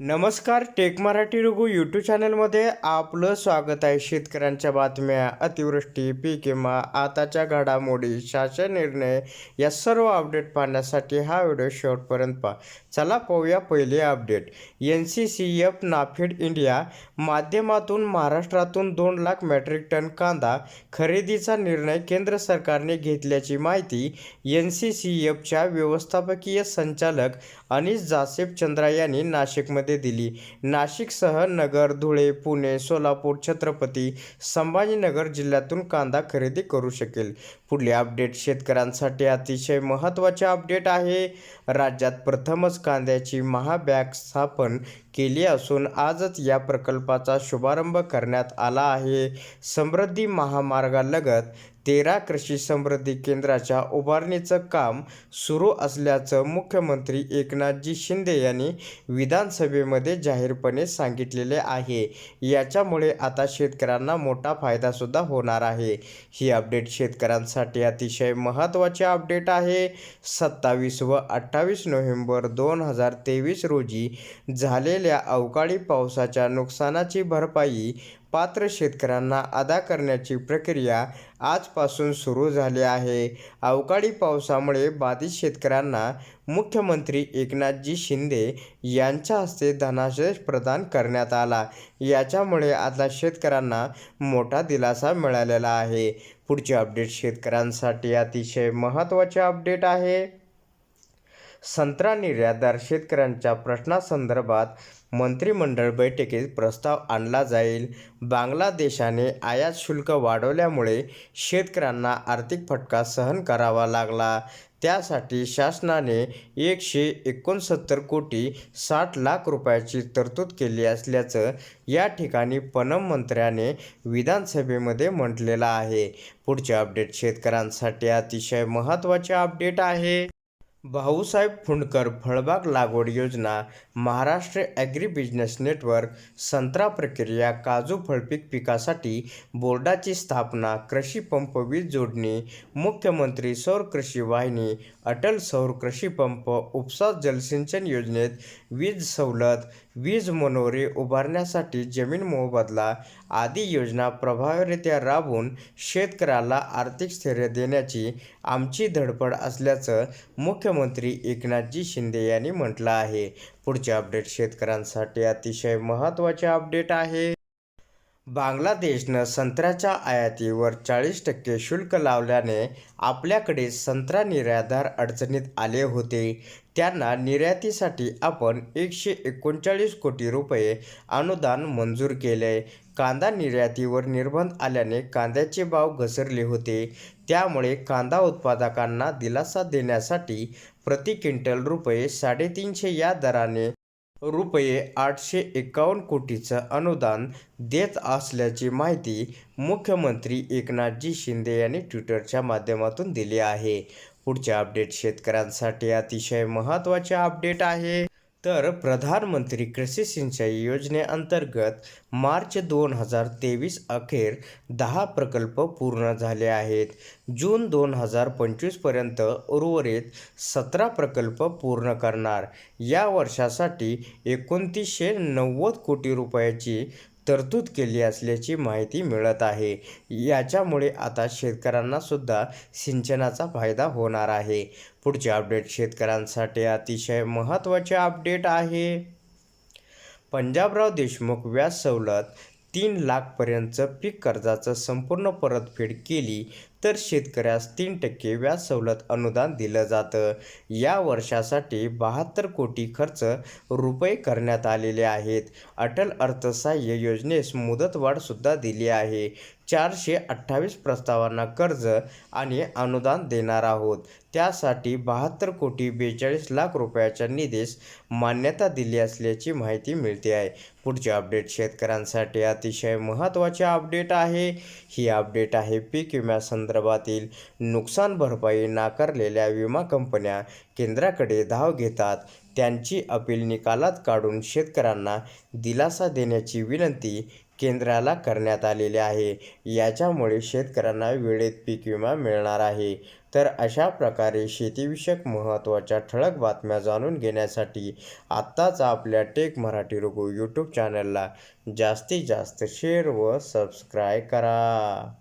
नमस्कार take Marathi Raghu YouTube चॅनलमध्ये आपलं स्वागत आहे. शेतकऱ्यांच्या बातम्या अतिवृष्टी पीक विमा आताच्या घडामोडी शासन निर्णय या सर्व अपडेट पाहण्यासाठी हा व्हिडिओ शेवटपर्यंत पहा. चला पाहूया पहिले update N C C F NAFED India माध्यमातून महाराष्ट्रातून दोन लाख मेट्रिक टन कांदा खरेदीचा निर्णय केंद्र सरकारने घेतल्याची माहिती एन सी सी एफच्या व्यवस्थापकीय संचालक अनिश जासेफ चंद्रा यांनी नाशिकमध्ये दिली. नाशिकसह नगर धुळे पुणे सोलापूर छत्रपती संभाजीनगर जिल्ह्यातून कांदा खरेदी करू शकेल. पुढले अपडेट शेतकऱ्यांसाठी अतिशय महत्त्वाचे अपडेट आहे. राज्यात प्रथमच कांद्याची महाबॅग स्थापन केली असून आजच या प्रकल्पाचा शुभारंभ करण्यात आला आहे. समृद्धी महामार्गालगत तेरा कृषी समृद्धी केंद्राच्या उभारणीचं काम सुरू असल्याचं मुख्यमंत्री एकनाथजी शिंदे यांनी विधानसभेमध्ये जाहीरपणे सांगितलेले आहे. याच्यामुळे आता शेतकऱ्यांना मोठा फायदासुद्धा होणार आहे. ही अपडेट शेतकऱ्यांसाठी अतिशय महत्त्वाचे अपडेट आहे. सत्तावीस व अठ्ठावीस नोव्हेंबर दोन हजार तेवीस रोजी झालेल्या अवकाळी पावसाच्या नुकसानाची भरपाई पात्र शेतकऱ्यांना अदा करण्याची प्रक्रिया आजपासून सुरू झाली आहे. अवकाळी पावसामुळे बाधित शेतकऱ्यांना मुख्यमंत्री एकनाथजी शिंदे यांच्या हस्ते धनादेश प्रदान करण्यात आला. याच्यामुळे आता शेतकऱ्यांना मोठा दिलासा मिळालेला आहे. पुढचे अपडेट शेतकऱ्यांसाठी अतिशय महत्त्वाचे अपडेट आहे. संत्रा निर्यातदार शेतकऱ्यांच्या प्रश्नासंदर्भात मंत्रिमंडळ बैठकीत प्रस्ताव आणला जाईल. बांगलादेशाने आयात शुल्क वाढवल्यामुळे शेतकऱ्यांना आर्थिक फटका सहन करावा लागला. त्यासाठी शासनाने एकशे एकोणसत्तर कोटी साठ लाख रुपयाची तरतूद केली असल्याचं या ठिकाणी पणन मंत्र्याने विधानसभेमध्ये म्हटलेलं आहे. पुढचे अपडेट शेतकऱ्यांसाठी अतिशय महत्त्वाचे अपडेट आहे. भाऊसाहेब फुंडकर फळबाग लागवड योजना महाराष्ट्र ॲग्री बिझनेस नेटवर्क संत्रा प्रक्रिया काजू फळपीक पिकासाठी बोर्डाची स्थापना कृषी पंप वीज जोडणी मुख्यमंत्री सौर कृषी वाहिनी अटल सौर कृषी पंप उपसा जलसिंचन योजनेत वीज सवलत वीज मनोरे उभारण्यासाठी जमीन मोबदला आदी योजना प्रभावीरित्या राबवून शेतकऱ्याला आर्थिक स्थैर्य देण्याची आमची धडपड असल्याचं मुख्यमंत्री एकनाथजी शिंदे यांनी म्हटलं आहे. पुढचे अपडेट शेतकऱ्यांसाठी अतिशय महत्त्वाचे अपडेट आहे. बांगलादेशनं संत्र्याच्या आयातीवर चाळीस टक्के शुल्क लावल्याने आपल्याकडे संत्रा निर्यातदार अडचणीत आले होते. त्यांना निर्यातीसाठी आपण एकशे एकोणचाळीस कोटी रुपये अनुदान मंजूर केले कांदा निर्यातीवर निर्बंध आल्याने कांद्याचे भाव घसरले होते. त्यामुळे कांदा उत्पादकांना दिलासा देण्यासाठी प्रति क्विंटल रुपये साडेतीनशे या दराने रुपये आठशे एकावन्न कोटीचं अनुदान देत असल्याची माहिती मुख्यमंत्री एकनाथजी शिंदे यांनी ट्विटरच्या माध्यमातून दिली आहे. पुढचे अपडेट शेतकऱ्यांसाठी अतिशय महत्त्वाचे अपडेट आहे. तर प्रधानमंत्री कृषी सिंचाई योजनेअंतर्गत मार्च दोन हजार तेवीस अखेर दहा प्रकल्प पूर्ण झाले आहेत. जून दोन हजार पंचवीसपर्यंत उर्वरित सतरा प्रकल्प पूर्ण करणार. या वर्षासाठी एकोणतीसशे नव्वद कोटी रुपयाची तरतूद केली असल्याची माहिती मिळत आहे. याच्यामुळे आता शेतकऱ्यांनासुद्धा सिंचनाचा फायदा होणार आहे. पुढचे अपडेट शेतकऱ्यांसाठी अतिशय महत्त्वाचे अपडेट आहे. पंजाबराव देशमुख व्याज सवलत तीन लाखपर्यंतचं पीक कर्जाचं संपूर्ण परतफेड केली. तर शेतकऱ्यास तीन टक्के व्याज सवलत अनुदान दिलं जातं. या वर्षासाठी बहात्तर कोटी खर्च रुपये करण्यात आलेले आहेत. अटल अर्थसहाय्य योजनेस मुदतवाढसुद्धा दिली आहे. चारशे अठ्ठावीस प्रस्तावांना कर्ज आणि अनुदान देणार आहोत. त्यासाठी बहात्तर कोटी बेचाळीस लाख रुपयाच्या निधीस मान्यता दिली असल्याची माहिती मिळते आहे. पुढचे अपडेट शेतकऱ्यांसाठी अतिशय महत्त्वाचे अपडेट आहे. ही अपडेट आहे पीक संदर्भातील नुकसान भरपाई नाकारलेल्या विमा कंपन्या केंद्राकडे धाव घेतात. त्यांची अपील निकालात काढून शेतकऱ्यांना दिलासा देण्याची विनंती केंद्राला करण्यात आलेली आहे. याच्यामुळे शेतकऱ्यांना वेळेत पीक विमा मिळणार आहे. तर अशा प्रकारे शेतीविषयक महत्त्वाच्या ठळक बातम्या जाणून घेण्यासाठी आत्ताच आपल्या टेक मराठी रघु यूट्यूब चॅनलला जास्तीत जास्त शेअर व सबस्क्राईब करा.